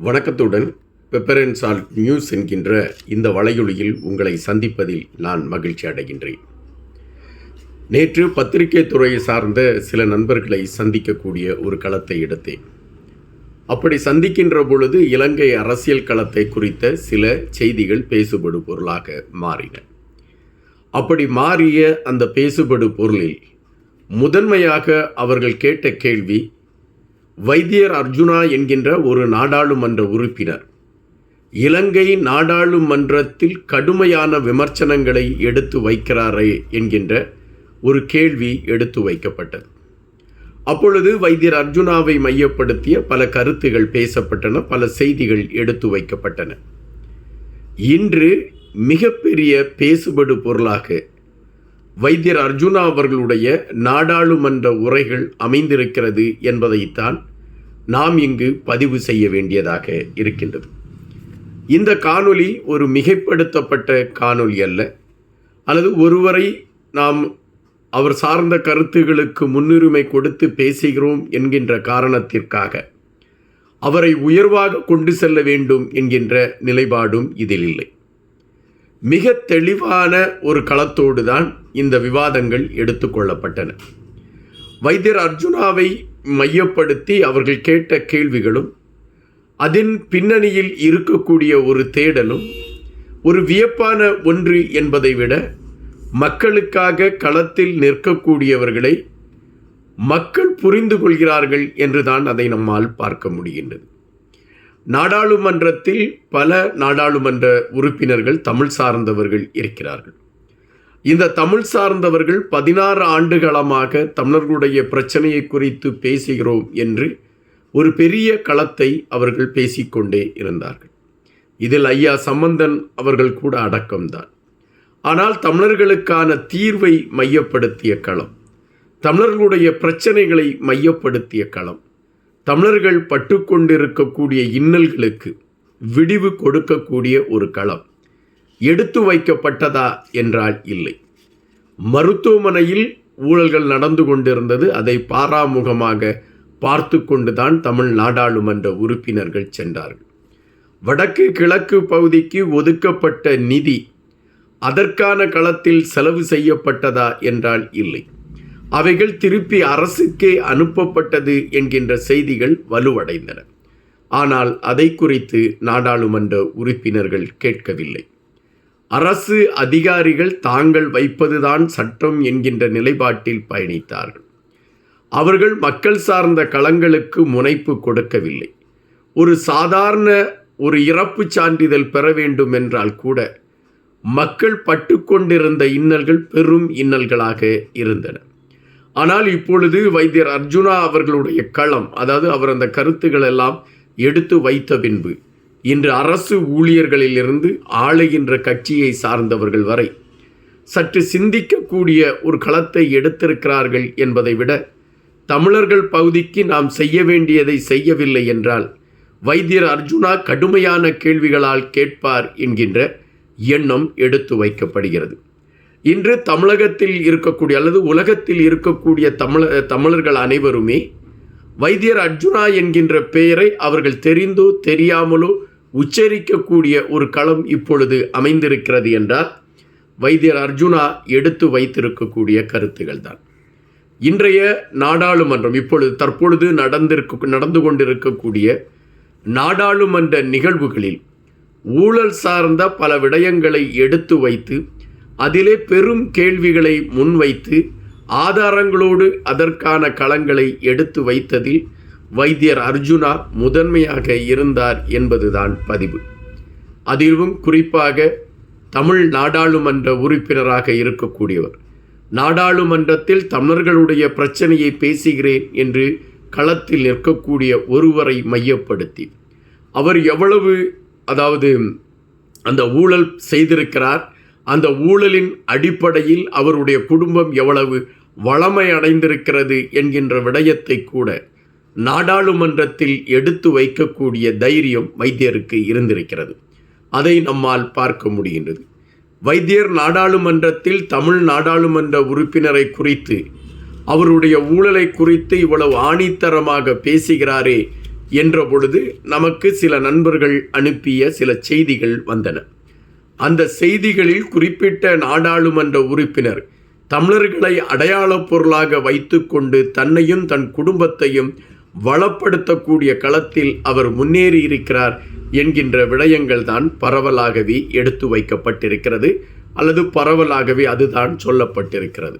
வணக்கத்துடன் pepper and salt news என்கின்ற இந்த வலையொலியில் உங்களை சந்திப்பதில் நான் மகிழ்ச்சி அடைகின்றேன். நேற்று பத்திரிகை துறையை சார்ந்த சில நண்பர்களை சந்திக்கக்கூடிய ஒரு களத்தை எடுத்தேன். அப்படி சந்திக்கின்ற பொழுது இலங்கை அரசியல் களத்தை குறித்த சில செய்திகள் பேசுபடு பொருளாக மாறின. அப்படி மாறிய அந்த பேசுபடு பொருளில் முதன்மையாக அவர்கள் கேட்ட கேள்வி வைத்தியர் அர்ஜுனா என்கின்ற ஒரு நாடாளுமன்ற உறுப்பினர். இலங்கை நாடாளுமன்றத்தில் கடுமையான விமர்சனங்களை எடுத்து வைக்கிறாரே என்கின்ற ஒரு கேள்வி எடுத்து வைக்கப்பட்டது. அப்பொழுது வைத்தியர் அர்ஜுனாவை மையப்படுத்திய பல கருத்துகள் பேசப்பட்டன பல செய்திகள் எடுத்து வைக்கப்பட்டன. இன்று மிகப்பெரிய பேசுபடு பொருளாக வைத்தியர் அர்ஜுனா அவர்களுடைய நாடாளுமன்ற உரைகள் அமைந்திருக்கிறது என்பதைத்தான் நாம் இங்கு பதிவு செய்ய வேண்டியதாக இருக்கின்றது. இந்த காணொளி ஒரு மிகைப்படுத்தப்பட்ட காணொளி அல்ல. அல்லது ஒருவரை நாம் அவர் சார்ந்த கருத்துகளுக்கு முன்னுரிமை கொடுத்து பேசுகிறோம் என்கின்ற காரணத்திற்காக அவரை உயர்வாக கொண்டு செல்ல வேண்டும் என்கின்ற நிலைப்பாடும் இதில் இல்லை. மிக தெளிவான ஒரு களத்தோடு தான் இந்த விவாதங்கள் எடுத்துக்கொள்ளப்பட்டன வைத்தியர் அர்ஜுனாவை மையப்படுத்தி அவர்கள் கேட்ட கேள்விகளும் அதன் பின்னணியில் இருக்கக்கூடிய ஒரு தேடலும் ஒரு வியப்பான ஒன்று என்பதை விட மக்களுக்காக களத்தில் நிற்கக்கூடியவர்களை மக்கள் புரிந்து கொள்கிறார்கள் என்றுதான் அதை நம்மால் பார்க்க முடிகின்றது. நாடாளுமன்றத்தில் பல நாடாளுமன்ற உறுப்பினர்கள் தமிழ் சார்ந்தவர்கள் இருக்கிறார்கள். இந்த தமிழ் சார்ந்தவர்கள் பதினாறு ஆண்டுகளமாக தமிழர்களுடைய பிரச்சனையை குறித்து பேசுகிறோம் என்று ஒரு பெரிய களத்தை அவர்கள் பேசிக்கொண்டே இருந்தார்கள். இதில் ஐயா சம்பந்தன் அவர்கள் கூட அடக்கம்தான். ஆனால் தமிழர்களுக்கான தீர்வை மையப்படுத்திய களம் தமிழர்களுடைய பிரச்சனைகளை மையப்படுத்திய களம் தமிழர்கள் பட்டுக்கொண்டிருக்கக்கூடிய இன்னல்களுக்கு விடிவு கொடுக்கக்கூடிய ஒரு களம். எடுத்து வைக்கப்பட்டதா என்றால் இல்லை. மருத்துவமனையில் ஊழல்கள் நடந்து கொண்டிருந்தது அதை பாராமுகமாக பார்த்து கொண்டுதான் தமிழ் நாடாளுமன்ற உறுப்பினர்கள் சென்றார்கள். வடக்கு கிழக்கு பகுதிக்கு ஒதுக்கப்பட்ட நிதி அதற்கான களத்தில் செலவு செய்யப்பட்டதா என்றால் இல்லை. அவைகள் திருப்பி அரசுக்கே அனுப்பப்பட்டது என்கின்ற செய்திகள் வலுவடைந்தன. ஆனால் அதை குறித்து நாடாளுமன்ற உறுப்பினர்கள் கேட்கவில்லை. அரசு அதிகாரிகள் தாங்கள் வைப்பதுதான் சட்டம் என்கின்ற நிலைப்பாட்டில் பயணித்தார்கள். அவர்கள் மக்கள் சார்ந்த களங்களுக்கு முனைப்பு கொடுக்கவில்லை. ஒரு சாதாரண ஒரு இறப்பு சான்றிதழ் பெற வேண்டும் என்றால் கூட மக்கள் பட்டுக்கொண்டிருந்த இன்னல்கள் பெரும் இன்னல்களாக இருந்தன. ஆனால் இப்பொழுது வைத்தியர் அர்ஜுனா அவர்களுடைய களம் அதாவது அவர் அந்த கருத்துக்கள் எல்லாம் எடுத்து வைத்த பின்பு இன்று அரசு ஊழியர்களிலிருந்து ஆளுகின்ற கட்சியை சார்ந்தவர்கள் வரை சற்று சிந்திக்கக்கூடிய ஒரு களத்தை எடுத்திருக்கிறார்கள் என்பதை விட தமிழர்கள் பகுதிக்கு நாம் செய்ய வேண்டியதை செய்யவில்லை என்றால் வைத்தியர் அர்ஜுனா கடுமையான கேள்விகளால் கேட்பார் என்கின்ற எண்ணம் எடுத்து வைக்கப்படுகிறது. இன்று தமிழகத்தில் இருக்கக்கூடிய அல்லது உலகத்தில் இருக்கக்கூடிய தமிழ தமிழர்கள் அனைவருமே வைத்தியர் அர்ஜுனா என்கின்ற பெயரை அவர்கள் தெரிந்தோ தெரியாமலோ உச்சரிக்கக்கூடிய ஒரு களம் இப்பொழுது அமைந்திருக்கிறது என்றால் வைத்தியர் அர்ஜுனா எடுத்து வைத்திருக்கக்கூடிய கருத்துகள் தான். இன்றைய நாடாளுமன்றம் இப்பொழுது தற்பொழுது நடந்திருக்க நடந்து கொண்டிருக்கக்கூடிய நாடாளுமன்ற நிகழ்வுகளில் ஊழல் சார்ந்த பல விடயங்களை எடுத்து வைத்து அதிலே பெரும் கேள்விகளை முன்வைத்து ஆதாரங்களோடு அதற்கான களங்களை எடுத்து வைத்ததில் வைத்தியர் அர்ஜுனா முதன்மையாக இருந்தார் என்பதுதான் பதிவு. அதிலும் குறிப்பாக தமிழ் நாடாளுமன்ற உறுப்பினராக இருக்கக்கூடியவர். நாடாளுமன்றத்தில் தமிழர்களுடைய பிரச்சனையை பேசுகிறேன் என்று களத்தில் நிற்கக்கூடிய ஒருவரை மையப்படுத்தி அவர் எவ்வளவு அதாவது அந்த ஊழல் செய்திருக்கிறார் அந்த ஊழலின் அடிப்படையில் அவருடைய குடும்பம் எவ்வளவு வளமை அடைந்திருக்கிறது என்கின்ற விடயத்தை கூட நாடாளுமன்றத்தில் எடுத்து வைக்கக்கூடிய தைரியம் வைத்தியருக்கு இருந்திருக்கிறது. அதை நம்மால் பார்க்க முடிகின்றது. வைத்தியர் நாடாளுமன்றத்தில் தமிழ் நாடாளுமன்ற உறுப்பினரை குறித்து அவருடைய ஊழலை குறித்து இவ்வளவு ஆணித்தரமாக பேசுகிறாரே என்ற பொழுது நமக்கு சில நண்பர்கள் அனுப்பிய சில செய்திகள் வந்தன. அந்த செய்திகளில் குறிப்பிட்ட நாடாளுமன்ற உறுப்பினர் தமிழர்களை அடையாளப் பொருளாக வைத்துக்கொண்டு தன்னையும் தன் குடும்பத்தையும் வளப்படுத்தக்கூடிய களத்தில் அவர் முன்னேறி இருக்கிறார் என்கின்ற விடயங்கள் தான் பரவலாகவே எடுத்து வைக்கப்பட்டிருக்கிறது அல்லது பரவலாகவே அதுதான் சொல்லப்பட்டிருக்கிறது.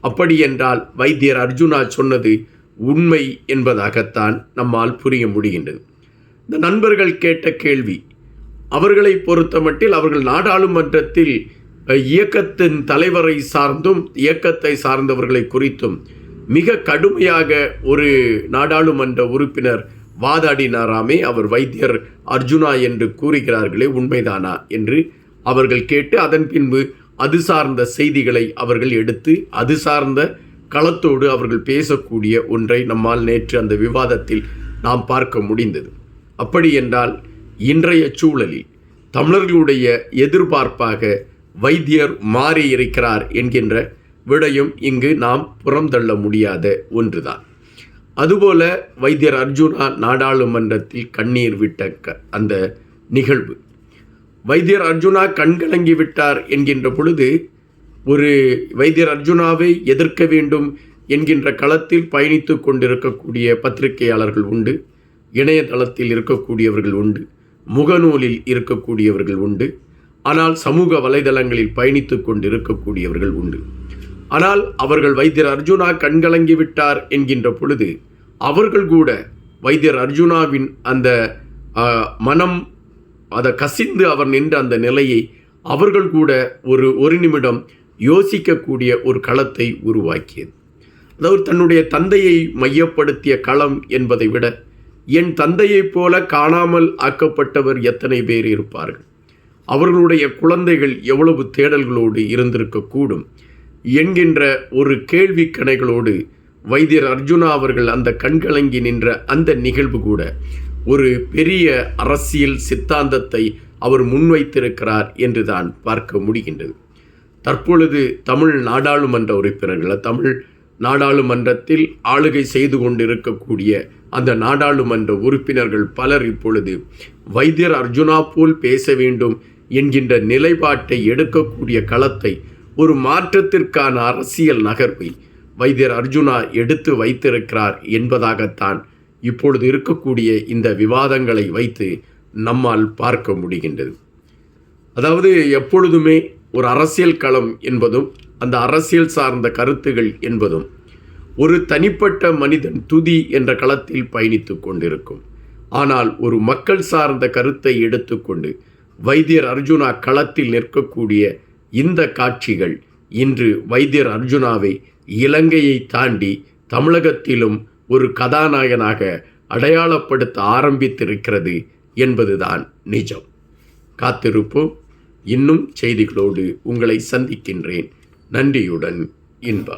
அப்படி என்றால் வைத்தியர் அர்ஜுனா சொன்னது உண்மை என்பதாகத்தான் நம்மால் புரிய முடிகின்றது. இந்த நண்பர்கள் கேட்ட கேள்வி அவர்களை பொறுத்தமட்டில் அவர்கள் நாடாளுமன்றத்தில் இயக்கத்தின் தலைவரை சார்ந்தும் இயக்கத்தை சார்ந்தவர்களை குறித்தும் மிக கடுமையாக ஒரு நாடாளுமன்ற உறுப்பினர் வாதாடினாராமே அவர் வைத்தியர் அர்ஜுனா என்று கூறுகிறார்களே உண்மைதானா என்று அவர்கள் கேட்டு அதன் பின்பு அது சார்ந்த செய்திகளை அவர்கள் எடுத்து அது சார்ந்த களத்தோடு அவர்கள் பேசக்கூடிய ஒன்றை நம்மால் நேற்று அந்த விவாதத்தில் நாம் பார்க்க முடிந்தது. அப்படி என்றால் இன்றைய சூழலில் தமிழர்களுடைய எதிர்பார்ப்பாக வைத்தியர் மாறி இருக்கிறார் என்கின்ற விடயம் இங்கு நாம் புறந்தள்ள முடியாத ஒன்றுதான். அதுபோல வைத்தியர் அர்ஜுனா நாடாளுமன்றத்தில் கண்ணீர் விட்ட க அந்த நிகழ்வு. வைத்தியர் அர்ஜுனா கண்கலங்கி விட்டார் என்கின்ற பொழுது ஒரு வைத்தியர் அர்ஜுனாவை எதிர்க்க வேண்டும் என்கின்ற களத்தில் பயணித்து கொண்டிருக்கக்கூடிய பத்திரிகையாளர்கள் உண்டு இணையதளத்தில் இருக்கக்கூடியவர்கள் உண்டு. முகநூலில் இருக்கக்கூடியவர்கள் உண்டு. ஆனால் சமூக வலைதளங்களில் பயணித்து கொண்டிருக்கக்கூடியவர்கள் உண்டு. ஆனால் அவர்கள் வைத்தியர் அர்ஜுனா கண்கலங்கி விட்டார் என்கின்ற பொழுது அவர்கள் கூட வைத்தியர் அர்ஜுனாவின் அந்த மனம் அதை கசிந்து அவர் நின்ற அந்த நிலையை அவர்கள் கூட ஒரு ஒரு நிமிடம் யோசிக்கக்கூடிய ஒரு களத்தை உருவாக்கியது. அதாவது தன்னுடைய தந்தையை மையப்படுத்திய களம் என்பதை விட என் தந்தையைப் போல காணாமல் ஆக்கப்பட்டவர் எத்தனை பேர் இருப்பார்கள்? அவர்களுடைய குழந்தைகள் எவ்வளவு தேடல்களோடு இருந்திருக்கக்கூடும்? என்கின்ற ஒரு கேள்வி கணைகளோடு வைத்தியர் அர்ஜுனா அவர்கள் அந்த கண்கலங்கி நின்ற அந்த நிகழ்வு கூட ஒரு பெரிய அரசியல் சித்தாந்தத்தை அவர் முன்வைத்திருக்கிறார் என்றுதான் பார்க்க முடிகின்றது. தற்பொழுது தமிழ் நாடாளுமன்ற உறுப்பினர்கள்? தமிழ் நாடாளுமன்றத்தில் ஆளுகை செய்து கொண்டிருக்கக்கூடிய அந்த நாடாளுமன்ற உறுப்பினர்கள் பலர் இப்பொழுது வைத்தியர் அர்ஜுனா போல் பேச வேண்டும் என்கின்ற நிலைப்பாட்டை எடுக்கக்கூடிய களத்தை ஒரு மாற்றத்திற்கான அரசியல் நகர்வை வைத்தியர் அர்ஜுனா எடுத்து வைத்திருக்கிறார் என்பதாகத்தான் இப்பொழுது இருக்கக்கூடிய இந்த விவாதங்களை வைத்து நம்மால் பார்க்க முடிகின்றது. அதாவது எப்பொழுதுமே ஒரு அரசியல் களம் என்பதும் அந்த அரசியல் சார்ந்த கருத்துகள் என்பதும் ஒரு தனிப்பட்ட மனிதன் துதி என்ற களத்தில் பயணித்து கொண்டிருக்கும். ஆனால் ஒரு மக்கள் சார்ந்த கருத்தை எடுத்துக்கொண்டு வைத்தியர் அர்ஜுனா களத்தில் நிற்கக்கூடிய இந்த காட்சிகள் இன்று வைத்தியர் அர்ஜுனாவை இலங்கையை தாண்டி தமிழகத்திலும் ஒரு கதாநாயகனாக அடையாளப்படுத்த ஆரம்பித்திருக்கிறது என்பதுதான் நிஜம். காத்திருப்போம். இன்னும் செய்திகளோடு உங்களை சந்திக்கின்றேன். நன்றியுடன் இன்பா